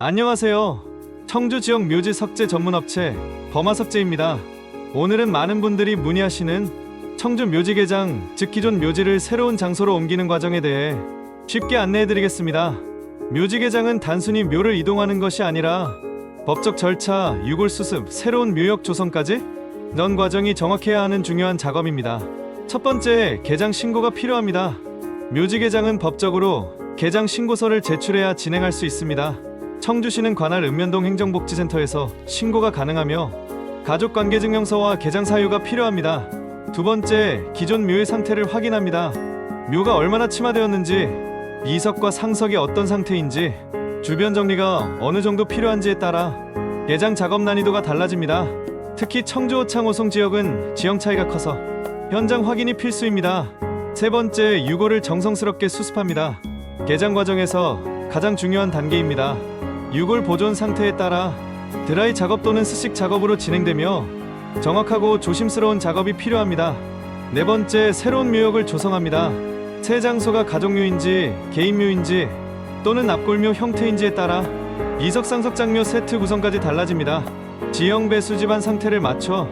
안녕하세요. 청주 지역 묘지 석재 전문 업체 범화석재입니다. 오늘은 많은 분들이 문의하시는 청주 묘지 개장, 즉 기존 묘지를 새로운 장소로 옮기는 과정에 대해 쉽게 안내해 드리겠습니다. 묘지 개장은 단순히 묘를 이동하는 것이 아니라 법적 절차, 유골 수습, 새로운 묘역 조성까지 전 과정이 정확해야 하는 중요한 작업입니다. 첫 번째, 개장 신고가 필요합니다. 묘지 개장은 법적으로 개장 신고서를 제출해야 진행할 수 있습니다. 청주시는 관할 읍면동 행정복지센터에서 신고가 가능하며 가족관계 증명서와 개장 사유가 필요합니다. 두 번째, 기존 묘의 상태를 확인합니다. 묘가 얼마나 침하되었는지, 이석과 상석이 어떤 상태인지, 주변 정리가 어느 정도 필요한지에 따라 개장 작업 난이도가 달라집니다. 특히 청주 오창 오송 지역은 지형 차이가 커서 현장 확인이 필수입니다. 세 번째, 유골을 정성스럽게 수습합니다. 개장 과정에서 가장 중요한 단계입니다. 유골 보존 상태에 따라 드라이 작업 또는 스식 작업으로 진행되며 정확하고 조심스러운 작업이 필요합니다. 네 번째, 새로운 묘역을 조성합니다. 새 장소가 가족묘인지 개인묘인지 또는 납골묘 형태인지에 따라 이석상석장묘 세트 구성까지 달라집니다. 지형 배수 집안 상태를 맞춰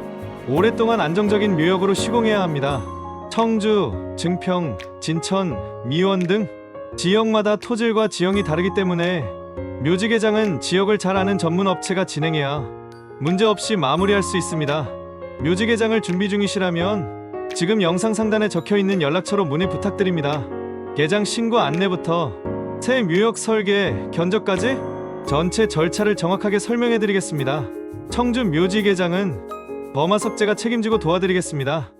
오랫동안 안정적인 묘역으로 시공해야 합니다. 청주, 증평, 진천, 미원 등 지역마다 토질과 지형이 다르기 때문에 묘지 개장은 지역을 잘 아는 전문 업체가 진행해야 문제 없이 마무리할 수 있습니다. 묘지 개장을 준비 중이시라면 지금 영상 상단에 적혀 있는 연락처로 문의 부탁드립니다. 개장 신고 안내부터 새 묘역 설계, 견적까지 전체 절차를 정확하게 설명해 드리겠습니다. 청주 묘지 개장은 범화석재가 책임지고 도와드리겠습니다.